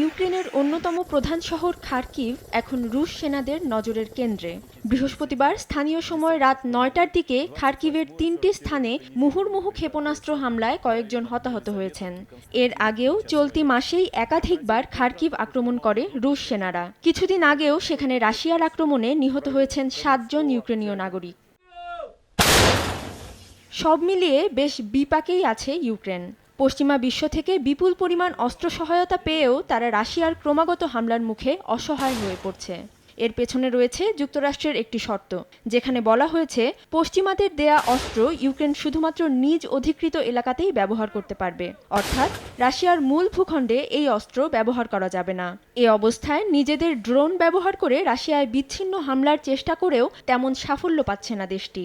ইউক্রেনের অন্যতম প্রধান শহর খার্কিভ এখন রুশ সেনাদের নজরের কেন্দ্রে। বৃহস্পতিবার স্থানীয় সময় রাত নয়টার দিকে খার্কিভের তিনটি স্থানে মুহুর্মুহু ক্ষেপণাস্ত্র হামলায় কয়েকজন হতাহত হয়েছেন। এর আগেও চলতি মাসেই একাধিকবার খার্কিভ আক্রমণ করে রুশ সেনারা। কিছুদিন আগেও সেখানে রাশিয়ার আক্রমণে নিহত হয়েছেন সাতজন ইউক্রেনীয় নাগরিক। সব মিলিয়ে বেশ বিপাকেই আছে ইউক্রেন। পশ্চিমা বিশ্ব থেকে বিপুল পরিমাণ অস্ত্র সহায়তা পেয়েও তারা রাশিয়ার ক্রমাগত হামলার মুখে অসহায় হয়ে পড়ছে। এর পেছনে রয়েছে যুক্তরাষ্ট্রের একটি শর্ত, যেখানে বলা হয়েছে, পশ্চিমাদের দেয়া অস্ত্র ইউক্রেন শুধুমাত্র নিজ অধিকৃত এলাকাতেই ব্যবহার করতে পারবে। অর্থাৎ, রাশিয়ার মূল ভূখণ্ডে এই অস্ত্র ব্যবহার করা যাবে না। এ অবস্থায় নিজেদের ড্রোন ব্যবহার করে রাশিয়ায় বিচ্ছিন্ন হামলার চেষ্টা করেও তেমন সাফল্য পাচ্ছে না দেশটি।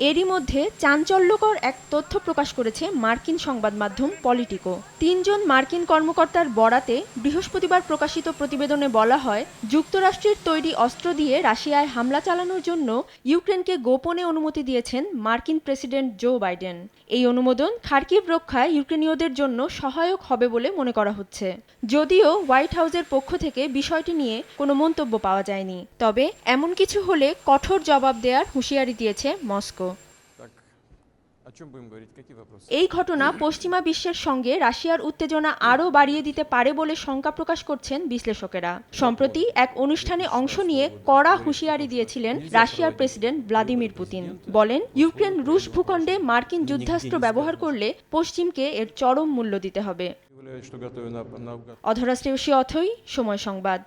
এরই মধ্যে চাঞ্চল্যকর এক তথ্য প্রকাশ করেছে মার্কিন সংবাদ মাধ্যম পলিটিকো। তিনজন মার্কিন কর্মকর্তার বরাতে বৃহস্পতিবার প্রকাশিত প্রতিবেদনে বলা হয়, যুক্তরাষ্ট্রের তৈরি অস্ত্র দিয়ে রাশিয়ায় হামলা চালানোর জন্য ইউক্রেনকে গোপনে অনুমতি দিয়েছেন মার্কিন প্রেসিডেন্ট জো বাইডেন। এই অনুমোদন খার্কিভ রক্ষায় ইউক্রেনীয়দের জন্য সহায়ক হবে বলে মনে করা হচ্ছে। যদিও হোয়াইট হাউসের পক্ষ থেকে বিষয়টি নিয়ে কোনো মন্তব্য পাওয়া যায়নি। তবে এমন কিছু হলে কঠোর জবাব দেওয়ার হুঁশিয়ারি দিয়েছে মস্কো। এই ঘটনা পশ্চিমা বিশ্বের সঙ্গে রাশিয়ার উত্তেজনা আরও বাড়িয়ে দিতে পারে বলে শঙ্কা প্রকাশ করছেন বিশ্লেষকেরা। সম্প্রতি এক অনুষ্ঠানে অংশ নিয়ে কড়া হুঁশিয়ারি দিয়েছিলেন রাশিয়ার প্রেসিডেন্ট ভ্লাদিমির পুতিন। বলেন ইউক্রেন রুশ ভূখণ্ডে মার্কিন যুদ্ধাস্ত্র ব্যবহার করলে পশ্চিমকে এর চরম মূল্য দিতে হবে। অধরা অথই সময় সংবাদ।